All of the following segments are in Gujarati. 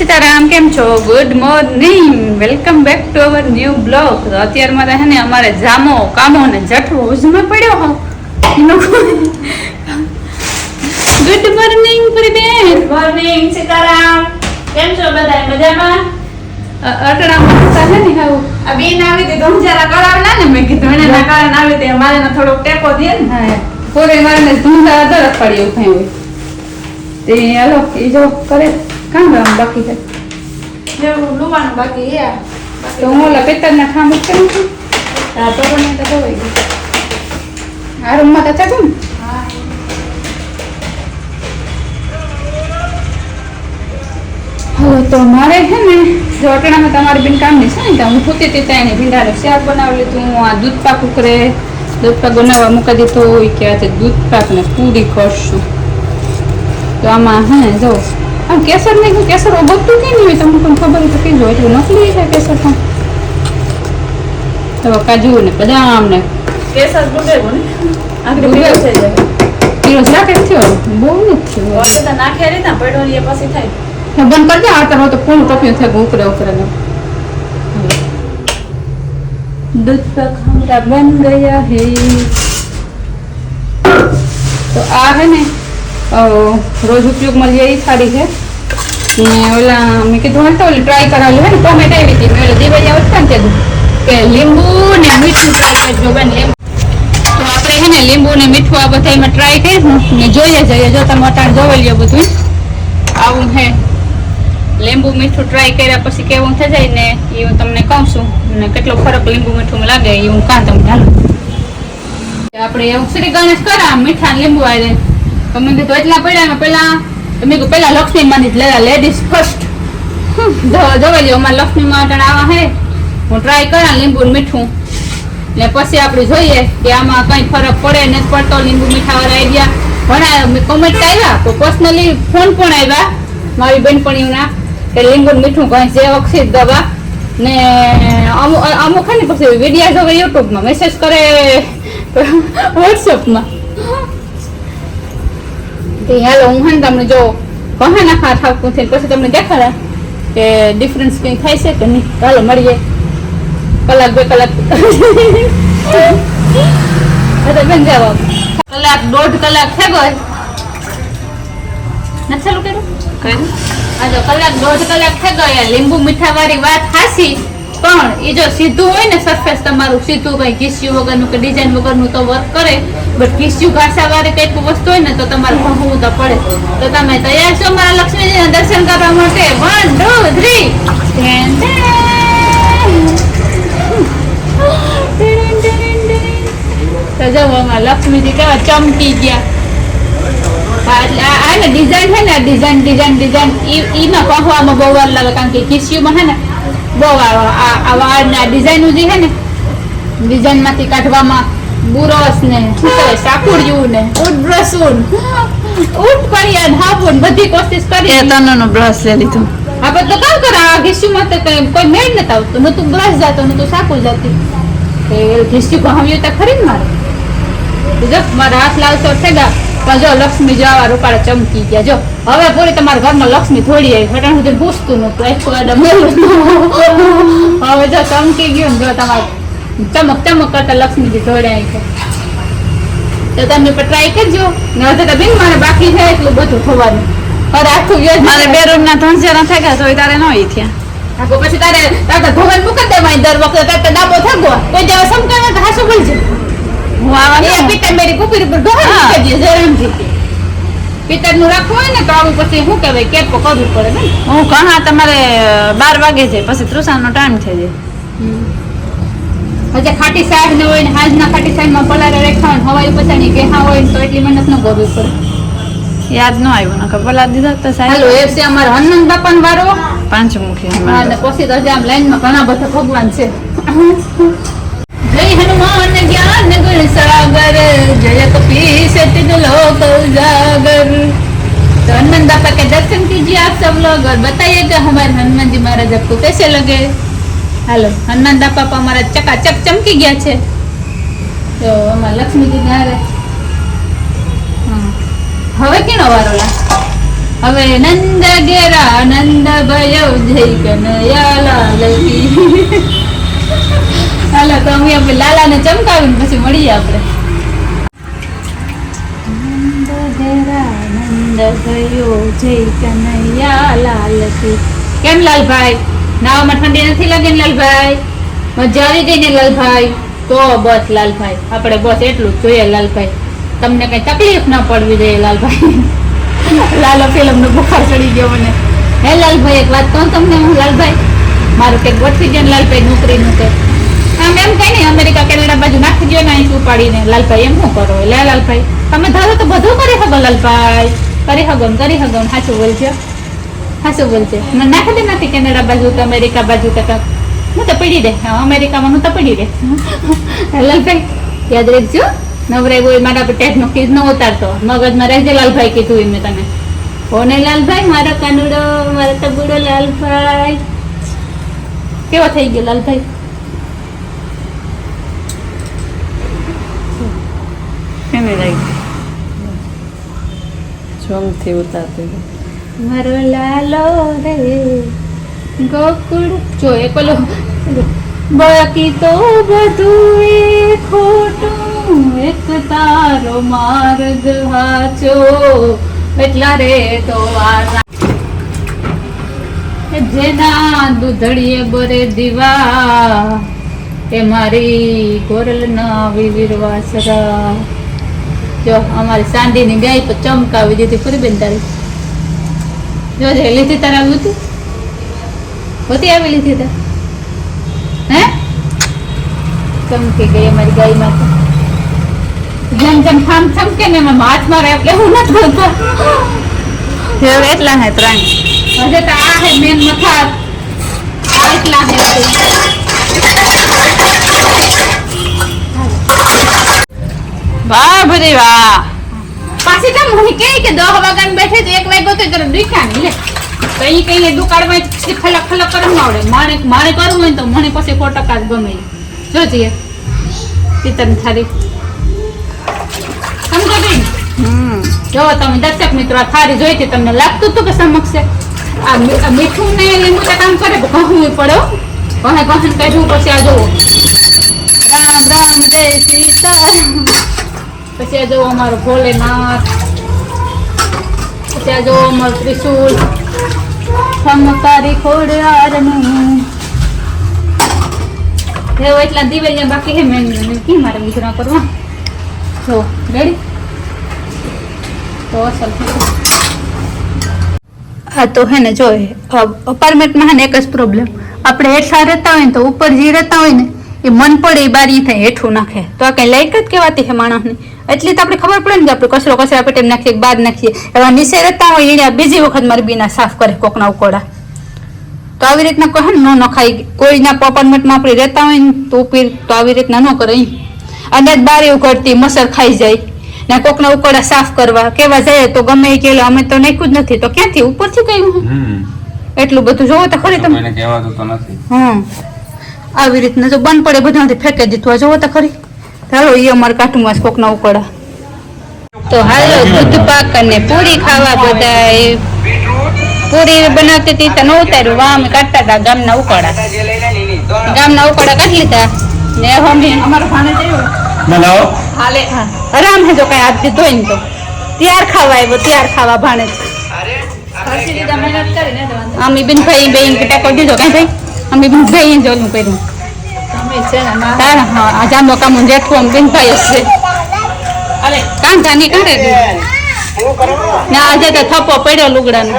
સીતારામ કેમ છો? Good morning welcome back to our new blog તો અત્યારમાં રહે ને અમારે જામો કામો ને જઠવો ઉજમાં પડ્યો હો. ગુડ મોર્નિંગ પ્રિબેન બેન મોર્નિંગ સીતારામ. કેમ છો બધા મજામાં? અટડામાં હતા હે ને હાવ. આ બેન આવી હતી તો હું જરા કરાવના ને? મેં કીધું એને ના કારણ આવી તે મારે ને થોડોક ટેકો દે ને. હા પૂરે મારે ધૂંધા અધર પડ્યો હોય તે હાલો એ જો કરે. કામ કામ બાકી છે લુવાનું બાકી એ તો હું ઓલા પેતરના ઠામ કરું છું આ તો મને તો ધોવાઈ ગયું આ રૂમમાં તો ચાચું ને તો મારે છે ને જો અટણામાં તમારી બેન કામ નહીં છે ને હું પોતે તે ત્યાં ભીંડાને શાક બનાવી લીધું હું આ દૂધ પાક ઉકરે દૂધ પાક બનાવવા મૂકી દીધો હોય કે આજે દૂધ પાકને પૂરી કરશું તો આમાં હે ને જો આમ કેસર નહીં હું કેસર ઓબકતું કે નહીં હોય તમને પણ ખબર હોય તો કહેજો એટલું નકલી છે કેસર પણ હવે કાજુ ને બદામ ને કેસર ડૂબેલું ને આખરી ડૂબેલું. પીળો થઈ જાય કિલો શાક જ થયો બહુ નથી થયું વાતે તો નાખ્યા રીતના પડ્યો ને એ પછી થાય હે, બંધ કરી દે આ તારો તો પૂરું ટપ્યું થાય ઉકરે ઉકરે ને दूध तक हमरा बन गया है તો આ હે ને અ, રોજ ઉપયોગમાં લઈએ એ સારી છે ને ઓલા, મેં કીધું હા તો ઓલી ટ્રાય કરાવેલું હે ને ટોમેટો આવી હતી મેં ઓલા દિવાળી આવતા ને કે લીંબુ ને મીઠું ટ્રાય કરજો બેન, લીંબુ. તો આપણે હે ને લીંબુ ને મીઠું આ બધા એમાં ટ્રાય કરીશું ને જોઈએ, જઈએ, જો તમે અટાણ લ્યો બધું આવું હે. લીંબુ મીઠું ટ્રાય કર્યા પછી કેવું થઈ જાય ને એ હું તમને કહું છું. ને કેટલો ફરક લીંબુ મીઠું લાગે એ હું કાં તમને ચાલો આપણે એવું શ્રી ગણેશ કરા મીઠા લીંબુ આવે તમે કીધું, એટલા પડ્યા પેલા મેં કીધું, પહેલાં લક્ષ્મી માંથી લેડીઝ ફર્સ્ટ જોવા લ્યો અમારે લક્ષ્મી માટણ આવા હે. હું ટ્રાય કરા લીંબુ મીઠું. ને પછી આપણે જોઈએ કે આમાં કઈ ફરક પડે ને પડતો લીંબુ મીઠા વાળા આઈડિયા ઘણા કોમેન્ટ આવ્યા તો પર્સનલી ફોન પણ આવ્યા મારી બેનપણીઓના કે લીંબુ મીઠું કઈ જે ઓક્સિડ દવા. ને અમુક અમુક હે પછી વિડીયા જોવે યુટ્યુબમાં મેસેજ કરે વોટ્સઅપમાં તે હાલો હું હે તમને જો કહે નાખા ઠાકું થઈને પછી તમને દેખાડે કે ડિફરન્સ કંઈ થાય છે કે નહીં. ચાલો મળીએ. કલાક બે કલાક. અરે બેન જાવ કલાક દોઢ કલાક થઈ ગયો. નથી ચાલુ કર્યું? કર્યું હા તો કલાક દોઢ કલાક થઈ ગયો. લીંબુ મીઠા વાળી વાત હાસી પણ એ જો સીધું હોય ને સરફેસ તમારું સીધું કઈ ઘીસ્યું વગરનું કે ડિઝાઇન વગરનું તો વર્ક કરે. બટ ઘીસ્યું ઘાસા વાળી કંઈક વસ્તુ હોય ને તો તમારે ભણવું તો પડે. તો તમે તૈયાર છો મારા લક્ષ્મીજીના દર્શન કરવા માટે? વન ટુ થ્રી તો જો અમારા લક્ષ્મીજી કેવા ચમકી ગયા. આ ને ડિઝાઇન છે ને ડિઝાઇન ડિઝાઇન ડિઝાઇન એ ઈમાં પહોંચવામાં બહુ વાર લાગે કારણ કે કિસ્યુમાં છે ને બહુ વાર આ આ ડિઝાઇન જે છે ને ડિઝાઇનમાંથી કાઢવામાં બુરસ ને કહેવાય સાકુડિયું ને ઉડબ્રસુન ઉટપરિયા ને હાબુન બધી કોશિશ કરી. તનનો બ્રશ લઈ લીધું. આપણે તો કામ કરે ઘીસ્યુમાં તો કઈ કોઈ મેળ નથી આવતું નતું બ્રશ જાતો નતું સાકુલ જતી. એ ઘીસ્યું કહ્યું તો ખરી જ મારે. જો મારા હાથ લાવશો ઠેગા પણ જો લક્ષ્મી જવા આવા રૂપાળા ચમકી ગયા જો. હવે પૂરી તમારા ઘરમાં લક્ષ્મી થોડી આવી. ઘટાણ સુધી પૂછતું નતું એક આડા મળ્યું હવે જો ચમકી ગયું જો તમારે ચમક ચમક કરતા લક્ષ્મીજી જોડ્યા છે તો તમે પણ ટ્રાય કરજો. ને હવે તો બિન મારે બાકી છે એટલું બધું થવાનું. હવે આખું યોજ મારે બે રૂમ ના ત્રણ જણા થઈ ગયા તો તારે ન થયા. આખું પછી તારે તારે ભગવાન મૂકી દેવાય દર વખતે. તારે તો ડાબો થગો કોઈ દેવા સમકાવે તો હાસુ બોલજે હું આવા પિત્તર મેરી કુપીર પર ગોળ જયરામજી પિત્તરનું રાખવું હોય ને તો આવું પછી શું કહેવાય? કેપો કરવું પડે ને? હું ઘણા તમારે બાર વાગે છે પછી ત્રુસાનો ટાઈમ થઈ જાય. હજે ખાટી સાગ ને હોય ને હાજના ખાટી સાગમાં પલારે રેખા હોય હવાઈ પચાની ગેહા હોય ને તો એટલી મહેનત ન કરવી પડે. યાદ ન આવ્યું નકર પેલા દીધા તો સાહેબ હેલો એ છે અમારો હનુમાન બાપા વારો. પાંચમુખી અને હનુમાન. પછી તો આમ લાઈનમાં ઘણા બધા ભગવાન છે. હનુમાન જ્ઞાન ગુણ સાગર જય કપીશ તિન લોક उजागर तो हनुमान बापा के दर्शन कीजिए आप सब लोग और बताइएगा हमारे हनुमान जी महाराज आपको कैसे लगे हेलो हनुमान बापा पर हमारा चकाचक चमकी गया છે તો અમારા લક્ષ્મીજી ને હારે હા. હવે કેનો વારો લાગે હવે નંદ ઘેરા નંદ ગયો જય કનૈયા લાલ કી હાલો તો અમે આપણે લાલાને ચમકાવીને પછી મળીએ આપણે. કેમ લાલભાઈ? નાવામાં ઠંડી નથી લાગે ને લાલભાઈ? મજા આવી ગઈ ને લાલભાઈ? તો બસ લાલભાઈ આપણે બસ એટલું જ જોઈએ લાલભાઈ. તમને કઈ તકલીફ ના પડવી જોઈએ લાલભાઈ. લાલો ફિલ્મ નો બુખાર ચડી ગયો મને. હે લાલભાઈ એક વાત કહું તમને હું લાલભાઈ? મારું કંઈક ગોઠવી દે ને લાલભાઈ નોકરીનું કે આમ એમ કઈ નહીં અમેરિકા, કેનેડા બાજુ નાખી દો ને લાલભાઈ, એમ શું કરો. લે, લાલભાઈ. તમે ધારો તો બધું કરી શકો, લાલભાઈ. કરી શકો કરી શકો સાચું બોલજો. સાચું બોલજો. મને નાખી દે નથી કેનેડા બાજુ કે અમેરિકા બાજુ કે હું તો પડી દે. અમેરિકામાં હું તો પડી દે. લાલભાઈ, યાદ રાખજો. નવરાય બોય મારા પર ટેટનો કીધ ન ઉતારતો. મગજમાં રહેજે લાલભાઈ કીધું એમને મેં તને. કોને લાલભાઈ? મારો કાનુડો, મારો તબુડો લાલભાઈ. કેવો થઈ ગયો લાલભાઈ? કેમે લાગી ઉતારતી મારો લાલો રે, ગોકુળ. જો, એ પેલો બાકી તો બધું એ ખોટું. એક તારો માર્ગ હાચો. એટલા રે તો જેના દૂધળીએ બરે દીવા, એ મારી કોરલના વિવિર વિરવાસરા જો અમારી સાંડીની ગાય પર ચમકાવી દીધી પૂરી બેન તારી જો જે લીધી તારે આવ્યું હતી? હોતી આવી લીધી તાર હે ચમકી ગઈ અમારી ગાયમાં તો? જેમ જેમ થામ ચમકે ને એમાં હાથ મારે એટલે હું નથી બોલતો એટલા હે ત્રણ. હજે તો આ હે મેન મથા આ એટલા હે વાહ બધી વાહ. પાછી તો મને કે કે દહ વાગ્યાને બેઠે તો એક વાગ્યો તો તરત દીખા નહીં લે. કઈ કઈ દુકાળમાં ખલક ખલક કરે ના આવડે. મારે મારે કરવું હોય તો મને પછી સો ટકા જ ગમે. જોજીએ ચિતન થારી સમજો હમ. જો તમે દર્શક મિત્રો આ થારી જોઈ હતી તમને લાગતું હતું કે સમક્ષ આ મીઠું ને લીંબુ તો કામ કરે કહું પડે હો. કહે કહે પછી આ જોવો રામ રામ જય સીતારામ પછી આ જોવો અમારો ભોલેનાથ. પછી આ જોવો અમારો ત્રિશુલ સમકારી ખોડિયારનું. એવો એટલા દિવેલિયા બાકી હે મેં કી મારે વિચાર કરવા? જો રેડી તો અસલ હા તો હે ને, જો અપાર્ટમેન્ટમાં હે ને એક જ પ્રોબ્લેમ આપણે હેઠા રહેતા હોય ને તો ઉપર જે રહેતા હોય ને એ મન પડે એ બારી થાય હેઠું નાખે. તો આ કઈ લાયક જ કહેવાતી છે માણસની. એટલી તો આપણે ખબર પડે ને કે આપણે કચરો કચરા પેટે નાખીએ બાદ નાખીએ. એવા નીચે રહેતા હોય એને બીજી વખત મારી બીના સાફ કરે કોકના ઉકોડા. તો આવી રીતના કહે ને ન નખાય. કોઈના અપાર્ટમેન્ટમાં આપણે રહેતા હોય ને તો ઉપીર તો આવી રીતના ન કરે. અને બારી ઉકળતી મસર ખાઈ જાય. ને કોકના ઉકળા સાફ કરવા. કેવા જાય તો ગમે એ કેલો અમે તો નાખ્યું જ નથી. તો ક્યાંથી? ઉપરથી કહ્યું એટલું બધું જોવો તો ખરી તમે. કહેવાતું તો નથી. હમ. આવી રીતના જો બંધ પડે બધાથી ફેંકી દીધું જોવો તો ખરી. ચાલો એ અમારા કાઠુંમાં કોક કોકના ઉકળા તો હાલો દૂધ પાક અને પૂરી ખાવા બધા પૂરી બનાવતી હતી તો ન ઉતાર્યું. વા અમે કાઢતા હતા ગામના ઉકળા. ગામના ઉકળા કાઢી લીધા. ને હમી અમારો ભાણે થયું હાલે હા. આરામ હે જો કઈ હાથ દીધો ને તો. ત્યાર ખાવા આવ્યો ત્યાર ખાવા ભાણે અમે બેન ભાઈ બેન ટેકો દીધો કઈ ભાઈ? અમી ભાઈ જ ઓલું કર્યું. તારા હા આ જાંબો કામ જેઠું આમ જ છે. કાંધા ની કાઢે ના આજે તો થપ્પો પડ્યો લુગડાનો.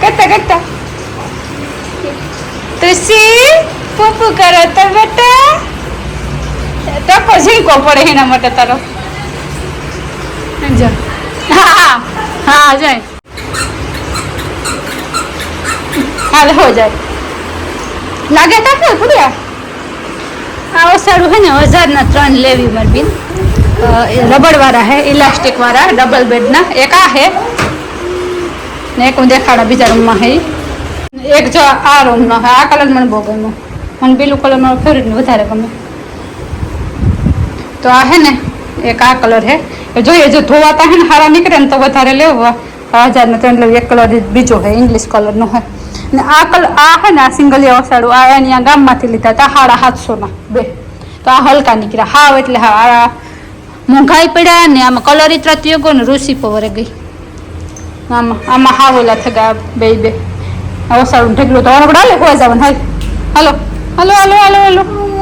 કરતા કરતા. તુસી પપ્પુ કરો તો બેટા. ટકો ઝીંકો પડે એના માટે તારો. હા. હા જાય. હાલ હો જાય. લાગે તા કે ખુડિયા આ? ઓસાડું હે ને હજારના ત્રણ લેવી મારી બેન. રબડ વાળા હે ઇલાસ્ટિકવાળા ડબલ બેડના એક આ હે. ને એક હું દેખાડા બીજા રૂમમાં હે. એક જો આ રૂમનો હે, આ કલર મને બહુ ગમ્યો. મને પેલું કલર મારો ફેવરેટ વધારે ગમે. તો આ હે ને, એક આ કલર હે. જોઈએ જો ધોવાતા હે ને, હારા નીકળે ને તો વધારે લેવું. હજારનો ત્રણ લેવી, એક કલર બીજો હે ઇંગ્લિશ કલરનો છે ને આ કલર આ હે ને આ સિંગલિયા વસાડું આ આ ગામમાંથી લીધા હતા સાડા સાતસોના બે. તો આ હલકા નીકળ્યા. હાવ એટલે હા આ મોંઘાઈ પડ્યા ને આમાં કલર ઇતરા ત્યોગો ને ઋષિ પવરે ગઈ. આમાં આમાં હાવ ઓલા થગા બે બે. ઓસાડું ઢેકલું તો આપણે હાલે હોય જવાનું. હાલ. હલો. હાલો હાલો, હલો, હાલો.